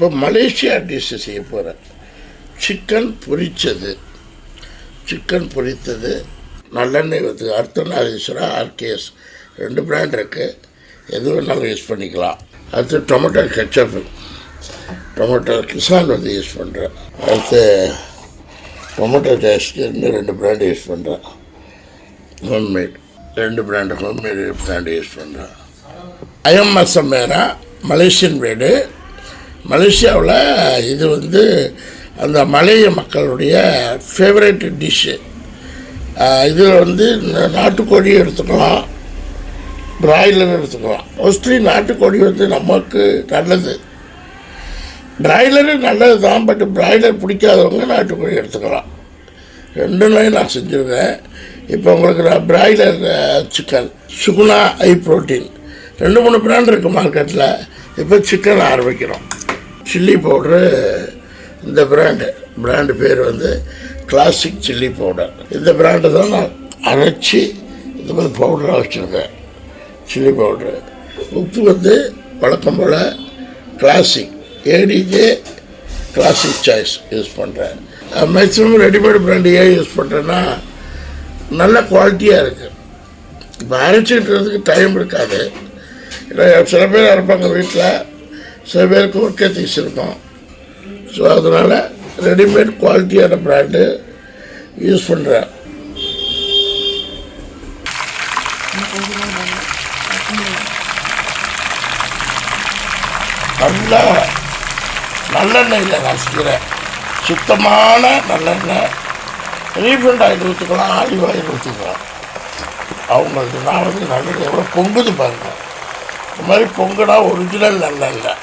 இப்போ Malaysia dish செய்ய போகிறேன் சிக்கன் பொரித்தது சிக்கன் பொரித்தது. நல்லெண்ணெய் வந்து அர்த்தநாதீஸ்வரா ஆர்கேஎஸ். ரெண்டு பிராண்ட் இருக்குது எது வேணாலும் யூஸ் பண்ணிக்கலாம். அடுத்து டொமேட்டோ கெச்சப் டொமேட்டோ கிசான் வந்து யூஸ் பண்ணுறேன் அடுத்து டொமேட்டோ டேஸ்ட்டு ரெண்டு பிராண்டு யூஸ் பண்ணுறேன் ஹோம்மேட் ரெண்டு பிராண்டு ஹோம்மேட் பிராண்டு யூஸ் பண்ணுறேன் அயம் மசமேரா மலேசியன் வீடு மலேசியாவில் இது வந்து அந்த மலைய மக்களுடைய ஃபேவரட் டிஷ்ஷு இதில் வந்து ந- நாட்டுக்கோழி எடுத்துக்கலாம். பிராய்லர் எடுத்துக்கலாம். மோஸ்ட்லி நாட்டுக்கோழி வந்து நமக்கு நல்லது. பிராய்லரு நல்லது தான் பட் பிராய்லர் பிடிக்காதவங்க நாட்டுக்கோழி எடுத்துக்கலாம். ரெண்டு நான் செஞ்சுருக்கேன் இப்போ உங்களுக்கு நான் broiler chicken Suguna I protein ரெண்டு மூணு பிராண்ட் இருக்குது மார்க்கெட்டில் இப்போ சிக்கன் ஆரம்பிக்கிறோம். சில்லி பவுட்ரு இந்த பிராண்டு. பிராண்டு பேர் வந்து கிளாசிக் சில்லி பவுடர். இந்த பிராண்டு தான் நான் அரைச்சி இந்த மாதிரி பவுடராக வச்சுருக்கேன். Chilli powder. உப்பு வந்து வழக்கம் போல் classic ADJ classic choice use பண்ணுறேன் மேக்ஸிமம் ரெடிமேட் பிராண்டு ஏன் யூஸ் பண்ணுறேன்னா நல்ல குவாலிட்டியாக இருக்குது இப்போ அரைச்சிக்கிறதுக்கு டைம் இருக்காது. சில பேர் அரைப்பாங்க வீட்டில் சில பேருக்கு ஒர்க் எத்திக்ஸ் இருக்கும். ஸோ அதனால் ரெடிமேட் குவாலிட்டியான ப்ராண்டு யூஸ் பண்ணுறேன் நல்ல நல்லெண்ணெயில் நான் செய்கிறேன் சுத்தமான நல்லெண்ணெய். ரீஃபண்ட் ஆயில் ஊற்றிக்கலாம் ஆலிவ் ஆயில் ஊற்றிக்கலாம் அவங்களுக்கு நான் வந்து நல்லது எவ்வளோ பொங்குது பாருங்கள் இந்த மாதிரி பொங்குனா ஒரிஜினல் நல்லெண்ணெய்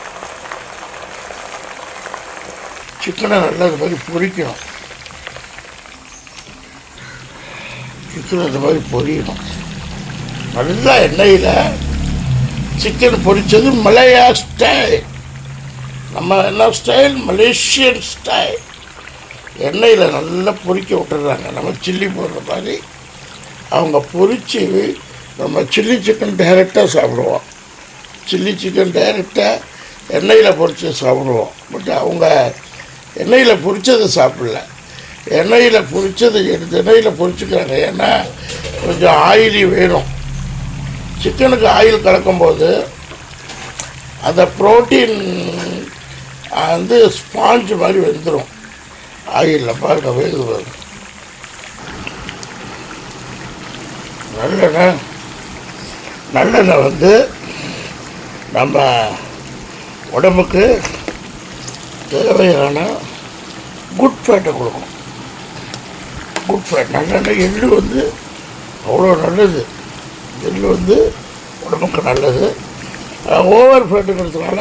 சிக்கனை நல்லா இது மாதிரி பொரிக்கணும் சிக்கனை இந்த மாதிரி பொரியணும் நல்லா எண்ணெயில் சிக்கன் பொரிச்சது மலையா ஸ்டைல். நம்ம என்ன ஸ்டைல்? Malaysian style. எண்ணெயில் நல்லா பொரிக்க விட்டுறாங்க. நம்ம சில்லி போடுற மாதிரி அவங்க பொரித்து நம்ம சில்லி சிக்கன் டைரெக்டாக சாப்பிடுவோம். சில்லி சிக்கன் டைரெக்டாக எண்ணெயில் பொரித்து சாப்பிடுவோம். பட் அவங்க எண்ணெயில் பொரிச்சதை சாப்பிடல. எண்ணெயில் பொரிச்சது எடுத்து எண்ணெயில் பொரிச்சுக்கிறாங்க. ஏன்னா கொஞ்சம் ஆயிலி வேணும். சிக்கனுக்கு ஆயில் கலக்கும்போது அந்த ப்ரோட்டீன் வந்து ஸ்பாஞ்சு மாதிரி வெந்துடும் ஆயிலில் பாருங்க வேகுது பாருங்க. நல்லெண்ணெய். நல்லெண்ணெய் வந்து நம்ம உடம்புக்கு தேவையான குட் ஃபேட்டை கொடுக்கும் குட் ஃபேட் நல்லெண்ணெய் எள்ளு வந்து அவ்வளோ நல்லது. எள்ளு வந்து உடம்புக்கு நல்லது. ஓவர் ஃபேட்டுங்கிறதுனால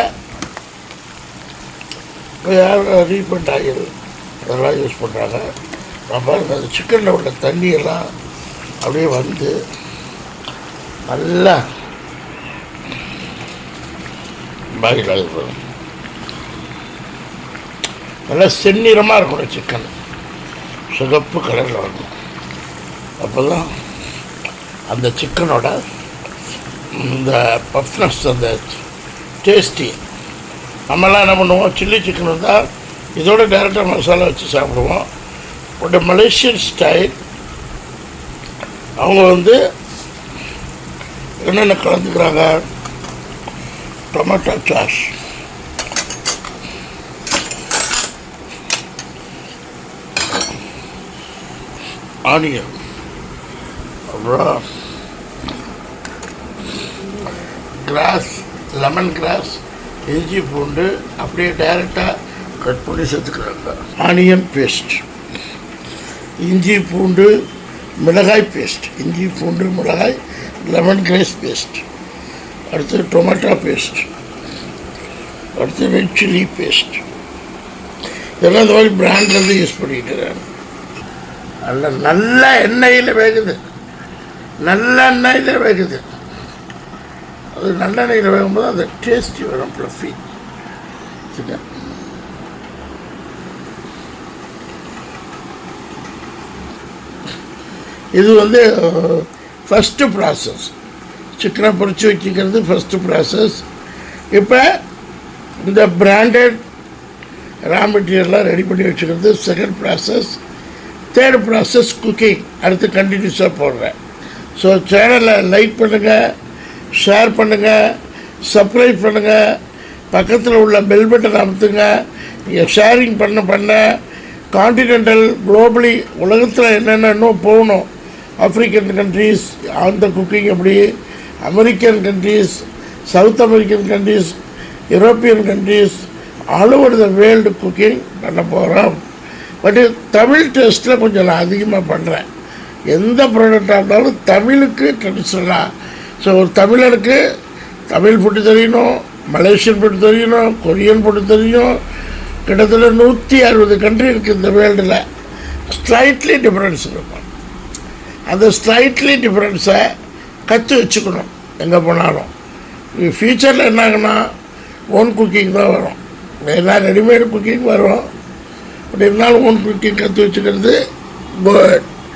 இப்போ யாரும் ரீஃபண்ட் ஆயில் அதெல்லாம் யூஸ் பண்ணுறாங்க நான் பாருங்க அந்த சிக்கனில் உள்ள தண்ணியெல்லாம் அப்படியே வந்து நல்லா பாயில் ஆகுது நல்லா செந்நிறமாக இருக்கணும் சிக்கன் சிகப்பு கலரில் வரணும். அப்போ தான் அந்த சிக்கனோட இந்த பஃப்னஸ் அந்த டேஸ்டி நம்மலாம் என்ன பண்ணுவோம்? சில்லி சிக்கன் இருந்தால் இதோட டேரெக்டாக மசாலா வச்சு சாப்பிடுவோம். பட் மலேசியன் ஸ்டைல் அவங்க வந்து என்னென்ன கலந்துக்கிறாங்க? டொமேட்டோ சாஸ் ஆனியன் அப்புறம் கிராஸ் லெமன் கிராஸ் இஞ்சி பூண்டு அப்படியே டைரெக்டாக கட் பண்ணி சேர்த்துக்கிறாங்க. ஆனியன் பேஸ்ட் இஞ்சி பூண்டு மிளகாய் பேஸ்ட் இஞ்சி பூண்டு மிளகாய் லெமன் கிரேஸ் பேஸ்ட் அடுத்து டொமேட்டோ பேஸ்ட் அடுத்து ரெட் சில்லி பேஸ்ட் இதெல்லாம் இந்த மாதிரி பிராண்ட்லேருந்து யூஸ் பண்ணிட்டு இருக்காங்க. நல்ல நல்ல எண்ணெயில் வேகுது. நல்ல எண்ணெயில் வேகுது. அது நல்லெண்ணெயில் வேகும்போது அந்த டேஸ்ட் வரும் ப்ளஃபி சிக்கன் இது வந்து ஃபஸ்ட்டு ப்ராசஸ் சிக்கனை பொறிச்சு வச்சுக்கிறது ஃபஸ்ட்டு ப்ராசஸ் இப்போ இந்த பிராண்டட் ரா மெட்டீரியல்லாம் ரெடி பண்ணி வச்சுக்கிறது second process third process cooking அடுத்து கண்டினியூஸாக போடுறேன். ஸோ சேனலை லைக் பண்ணுங்கள் ஷேர் பண்ணுங்கள் சப்ஸ்கிரைப் பண்ணுங்கள் பக்கத்தில் உள்ள பெல் பட்டன் அமுத்துங்க நீங்கள் ஷேரிங் பண்ண பண்ண காண்டினென்டல் குளோபலி உலகத்தில் என்னென்ன இன்னும் போகணும் ஆப்ரிக்கன் கண்ட்ரீஸ் அந்த குக்கிங் எப்படி American countries south American countries European countries all over the world cooking பண்ண போகிறோம் பட் தமிழ் டேஸ்ட்டில் கொஞ்சம் நான் அதிகமாக பண்ணுறேன் எந்த ப்ராடக்டாக இருந்தாலும் தமிழுக்கு ட்ரெடிஷ்னலாக ஸோ ஒரு தமிழனுக்கு தமிழ் ஃபுட்டு தெரியணும் மலேசியன் ஃபுட்டு தெரியணும் கொரியன் ஃபுட்டு தெரியும். கிட்டத்தட்ட நூற்றி அறுபது கண்ட்ரி இருக்குது இந்த வேர்ல்டில் ஸ்லைட்லி டிஃப்ரென்ஸ் இருக்கும். அந்த ஸ்லைட்லி டிஃப்ரென்ஸை கற்று வச்சுக்கணும் எங்கே போனாலும். ஃப்யூச்சரில் என்னாகுன்னா ஓன் குக்கிங் தான் வரும். ஏன்னா ரெடிமேடு குக்கிங் வரும். அப்படி இருந்தாலும் ஓன் குக்கிங் கற்று வச்சுக்கிறது குட்